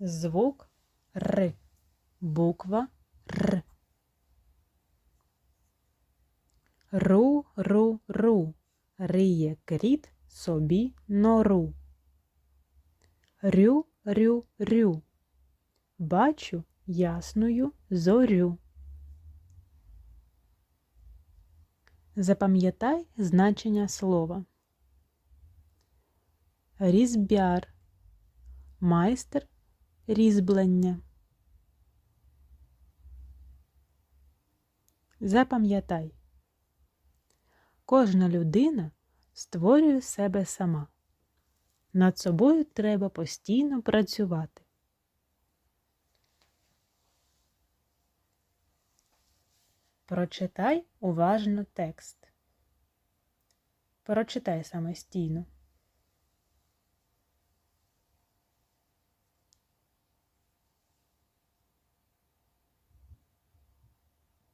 Звук Р. Буква Р. Ру, ру, ру. Риє кріт собі нору. Рю, рю, рю. Бачу ясною зорю. Запам'ятай значення слова. Різбяр. Майстер різьблення. Запам'ятай. Кожна людина створює себе сама. Над собою треба постійно працювати. Прочитай уважно текст. Прочитай самостійно.